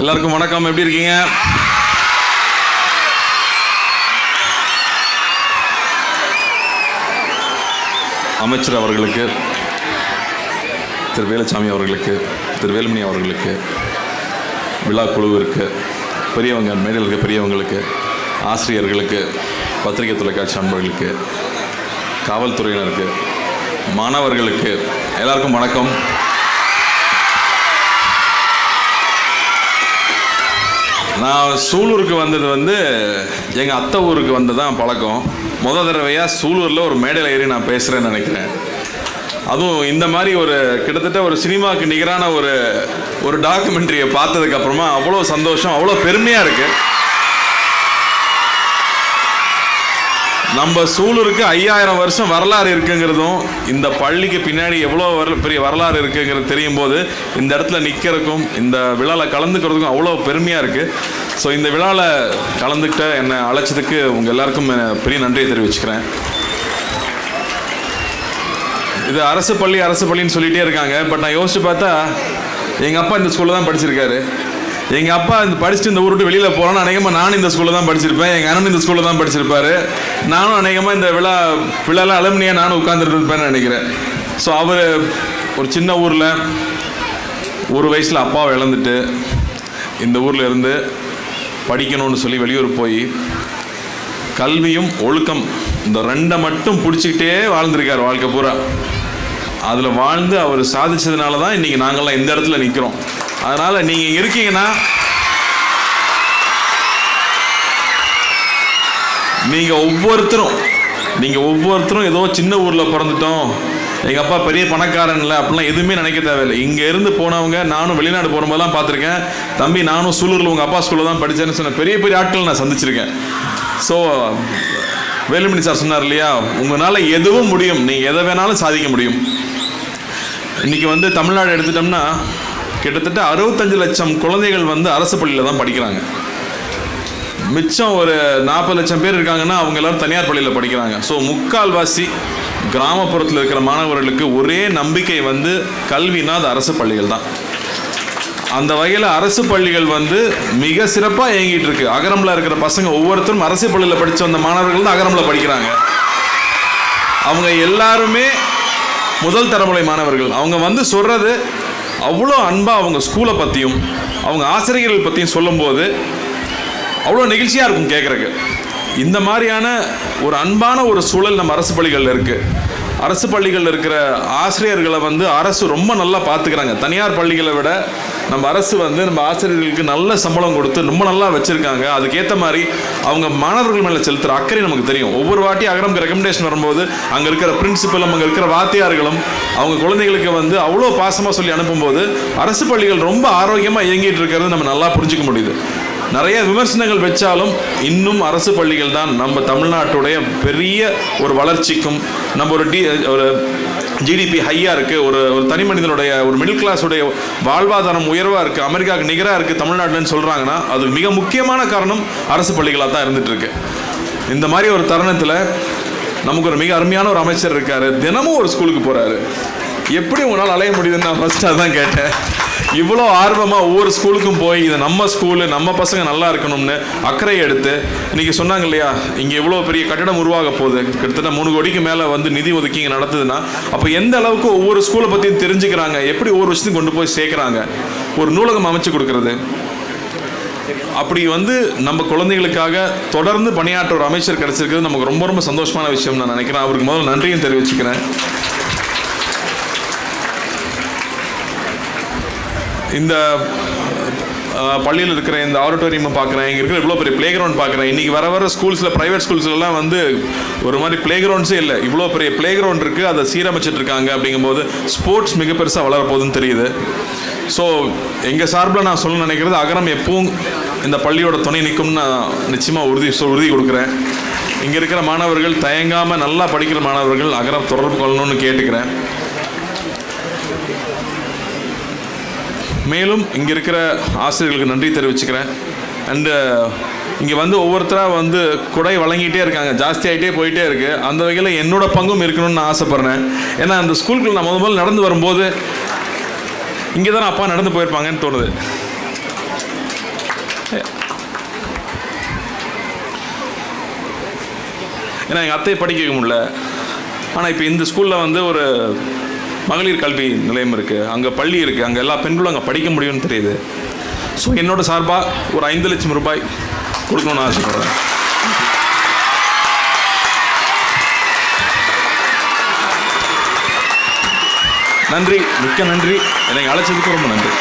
எல்லாருக்கும் வணக்கம். எப்படி இருக்கீங்க? அமைச்சர் அவர்களுக்கு திரு வேலுச்சாமி அவர்களுக்கு திரு வேலுமணி அவர்களுக்கு விழா குழுவிற்கு பெரியவங்க மேடலுக்கு பெரியவங்களுக்கு ஆசிரியர்களுக்கு பத்திரிகை தொலைக்காட்சி நண்பர்களுக்கு காவல்துறையினருக்கு மாணவர்களுக்கு எல்லாருக்கும் வணக்கம். நான் சூலூருக்கு வந்தது வந்து எங்கள் அத்தை ஊருக்கு வந்து தான் பழக்கம். முத தடவையாக சூலூரில் ஒரு மேடையில் ஏறி நான் பேசுகிறேன்னு நினைக்கிறேன். அதுவும் இந்த மாதிரி ஒரு கிட்டத்தட்ட ஒரு சினிமாவுக்கு நிகரான ஒரு ஒரு டாக்குமெண்ட்ரியை பார்த்ததுக்கப்புறமா அவ்வளோ சந்தோஷம் அவ்வளோ பெருமையாக இருக்குது நம்ம சூலூருக்கு ஐயாயிரம் வருஷம் வரலாறு இருக்குங்கிறதும் இந்த பள்ளிக்கு பின்னாடி எவ்வளோ வர பெரிய வரலாறு இருக்குங்கிறது தெரியும் போது இந்த இடத்துல நிற்கிறதுக்கும் இந்த விழாவில் கலந்துக்கிறதுக்கும் அவ்வளோ பெருமையாக இருக்குது ஸோ இந்த விழாவில் கலந்துக்கிட்ட என்னை அழைச்சதுக்கு உங்கள் எல்லாருக்கும் பெரிய நன்றியை தெரிவிச்சுக்கிறேன். இது அரசு பள்ளி அரசு பள்ளின்னு சொல்லிகிட்டே இருக்காங்க. பட் நான் யோசித்து பார்த்தா எங்கள் அப்பா இந்த ஸ்கூலில் தான் படிச்சிருக்காரு. எங்கள் அப்பா இந்த படிச்சுட்டு இந்த ஊர் விட்டு வெளியில் போகிறோன்னு அநேகமாக நானும் இந்த ஸ்கூலில் தான் படிச்சிருப்பேன். எங்கள் அண்ணன் இந்த ஸ்கூலில் தான் படிச்சிருப்பாரு. நானும் அநேகமாக இந்த விழா விழாவில் அலுமினியாக நானும் உட்காந்துட்டு இருப்பேன்னு நினைக்கிறேன். ஸோ அவர் ஒரு சின்ன ஊரில் ஒரு வயசில் அப்பாவை இழந்துட்டு இந்த ஊரில் இருந்து படிக்கணும்னு சொல்லி வெளியூர் போய் கல்வியும் ஒழுக்கம் இந்த ரெண்டை மட்டும் பிடிச்சிக்கிட்டே வாழ்ந்திருக்கார் வாழ்க்கை பூரா. அதில் வாழ்ந்து அவர் சாதிச்சதுனால தான் இன்றைக்கி நாங்கள்லாம் இந்த இடத்துல நிற்கிறோம் அதனால் நீங்கள் இருக்கீங்கன்னா நீங்கள் ஒவ்வொருத்தரும் நீங்கள் ஒவ்வொருத்தரும் ஏதோ சின்ன ஊரில் பிறந்துட்டோம் எங்கள் அப்பா பெரிய பணக்காரன் இல்லை அப்படிலாம் எதுவுமே நினைக்க தேவையில்லை. இங்கே இருந்து போனவங்க நானும் வெளிநாடு போகும்போதெல்லாம் பார்த்துருக்கேன். தம்பி நானும் சூலூரில் உங்கள் அப்பா ஸ்கூலில் தான் படித்தேன்னு சொன்ன பெரிய பெரிய ஆட்கள் நான் சந்திச்சிருக்கேன். ஸோ வேலுமணி சார் சொன்னார் இல்லையா உங்களால் எதுவும் முடியும் நீங்கள் எதை வேணாலும் சாதிக்க முடியும். இன்றைக்கி வந்து தமிழ்நாடு எடுத்துட்டோம்னா கிட்டத்தட்ட அறுபத்தஞ்சு லட்சம் குழந்தைகள் வந்து அரசு பள்ளியில் தான் படிக்கிறாங்க. மிச்சம் ஒரு நாற்பது லட்சம் பேர் இருக்காங்கன்னா அவங்க எல்லாரும் தனியார் பள்ளியில் படிக்கிறாங்க. ஸோ முக்கால்வாசி கிராமப்புறத்தில் இருக்கிற மாணவர்களுக்கு ஒரே நம்பிக்கை வந்து கல்வினா அது அரசு பள்ளிகள் தான். அந்த வகையில் அரசு பள்ளிகள் வந்து மிக சிறப்பாக இயங்கிட்டு இருக்கு. அகரமில் இருக்கிற பசங்க ஒவ்வொருத்தரும் அரசு பள்ளியில் படித்த வந்த மாணவர்கள் தான் அகரமில் படிக்கிறாங்க. அவங்க எல்லாருமே முதல் தலைமுறை மாணவர்கள். அவங்க வந்து சொல்கிறது அவ்வளோ அன்பாக அவங்க ஸ்கூலை பற்றியும் அவங்க ஆசிரியர்கள் பற்றியும் சொல்லும்போது அவ்வளோ நெகிழ்ச்சியாக இருக்கும் கேட்குறக்கு இந்த மாதிரியான ஒரு அன்பான ஒரு சூழல் நம்ம அரசு பள்ளிகளில் இருக்குது அரசு பள்ளிகளில் இருக்கிற ஆசிரியர்களை வந்து அரசு ரொம்ப நல்லா பார்த்துக்கிறாங்க தனியார் பள்ளிகளை விட நம்ம அரசு வந்து நம்ம ஆசிரியர்களுக்கு நல்ல சம்பளம் கொடுத்து ரொம்ப நல்லா வச்சுருக்காங்க. அதுக்கேற்ற மாதிரி அவங்க மாணவர்கள் மேலே செலுத்துகிற அக்கறை நமக்கு தெரியும். ஒவ்வொரு வாட்டி அகரம்க்கு ரெக்கமெண்டேஷன் வரும்போது அங்கே இருக்கிற பிரின்சிபலும் அங்கே இருக்கிற வாத்தியார்களும் அவங்க குழந்தைகளுக்கு வந்து அவ்வளோ பாசமாக சொல்லி அனுப்பும்போது அரசு பள்ளிகள் ரொம்ப ஆரோக்கியமாக இயங்கிட்டு இருக்கிறது நம்ம நல்லா புரிஞ்சிக்க முடியுது. நிறைய விமர்சனங்கள் வச்சாலும் இன்னும் அரசு பள்ளிகள் தான் நம்ம தமிழ்நாட்டுடைய பெரிய ஒரு வளர்ச்சிக்கும் நம்ம ஒரு டி ஒரு ஜிடிபி ஹையாக இருக்குது ஒரு ஒரு தனி மனிதனுடைய ஒரு மிடில் கிளாஸுடைய வாழ்வாதாரம் உயர்வாக இருக்குது அமெரிக்காவுக்கு நிகராக இருக்குது தமிழ்நாட்டில்னு சொல்கிறாங்கன்னா அது மிக முக்கியமான காரணம் அரசு பள்ளிகளாக தான் இருந்துகிட்ருக்கு இந்த மாதிரி ஒரு தருணத்தில் நமக்கு ஒரு மிக அருமையான ஒரு அமைச்சர் இருக்கார். தினமும் ஒரு ஸ்கூலுக்கு போகிறாரு எப்படி உங்களால் அலைய முடியுதுன்னு நான் ஃபஸ்ட்டு அதான் கேட்டேன். இவ்வளோ ஆர்வமாக ஒவ்வொரு ஸ்கூலுக்கும் போய் இது நம்ம ஸ்கூலு நம்ம பசங்க நல்லா இருக்கணும்னு அக்கறை எடுத்து இன்றைக்கி சொன்னாங்க இல்லையா இங்கே இவ்வளோ பெரிய கட்டடம் உருவாக போகுது. கிட்டத்தட்ட மூணு கோடிக்கு மேலே வந்து நிதி ஒதுக்கி இங்கே நடத்துதுன்னா அப்போ எந்த அளவுக்கு ஒவ்வொரு ஸ்கூலை பற்றியும் தெரிஞ்சுக்கிறாங்க எப்படி ஒவ்வொரு விஷயத்தையும் கொண்டு போய் சேர்க்குறாங்க ஒரு நூலகம் அமைச்சு கொடுக்கறது. அப்படி வந்து நம்ம குழந்தைகளுக்காக தொடர்ந்து பணியாற்ற ஒரு அமைச்சர் கிடைச்சிருக்கிறது நமக்கு ரொம்ப ரொம்ப சந்தோஷமான விஷயம் நான் நினைக்கிறேன். அவருக்கு முதல்ல நன்றியும் தெரிவிச்சுக்கிறேன். இந்த பள்ளியில் இருக்கிற இந்த ஆடிட்டோரியம் பார்க்குறேன். இங்கே இருக்கிற இவ்வளோ பெரிய ப்ளே கிரவுண்ட் பார்க்குறேன். இன்றைக்கி வர வர ஸ்கூல்ஸில் ப்ரைவேட் ஸ்கூல்ஸ்லாம் வந்து ஒரு மாதிரி ப்ளே கிரவுண்ட்ஸே இல்லை. இவ்வளோ பெரிய ப்ளே கிரவுண்ட் இருக்குது அதை சீரமைச்சிட்டு இருக்காங்க அப்படிங்கும்போது ஸ்போர்ட்ஸ் மிக பெருசாக வளரப்போகுதுன்னு தெரியுது. ஸோ எங்கள் சார்பில் நான் சொல்ல நினைக்கிறது அகரம் எப்பவும் இந்த பள்ளியோட துணை நிற்கும்னு நான் நிச்சயமாக உறுதி சொ- உறுதி கொடுக்குறேன். இங்கே இருக்கிற மாணவர்கள் தயங்காமல் நல்லா படிக்கிற மாணவர்கள் அகரம் தொடர்பு கொள்ளணும்னு கேட்டுக்கிறேன். மேலும் இங்கே இருக்கிற ஆசிரியர்களுக்கு நன்றி தெரிவிச்சுக்கிறேன். அண்டு uh, இங்கே வந்து ஒவ்வொருத்தராக வந்து குடை வழங்கிட்டே இருக்காங்க. ஜாஸ்தியாகிட்டே போயிட்டே இருக்குது அந்த வகையில் என்னோடய பங்கும் இருக்கணும்னு நான் ஆசைப்பட்றேன். ஏன்னா அந்த ஸ்கூலுக்குள்ள நான் முத முதல்ல நடந்து வரும்போது இங்கே தானே அப்பா நடந்து போயிருப்பாங்கன்னு தோணுது. ஏன்னா எங்கள் அத்தையை படிக்க வைக்க முடியல. ஆனால் இப்போ இந்த ஸ்கூலில் வந்து ஒரு மகளிர் கல்வி நிலையம் இருக்குது அங்கே பள்ளி இருக்குது அங்கே எல்லா பெண்களும் அங்கே படிக்க முடியும்னு தெரியுது. ஸோ என்னோட சார்பாக ஒரு ஐந்து லட்சம் ரூபாய் கொடுக்கணும்னு ஆசைப்படுறேன். நன்றி. மிக்க நன்றி. என்னை அழைச்சதுக்கு ரொம்ப நன்றி.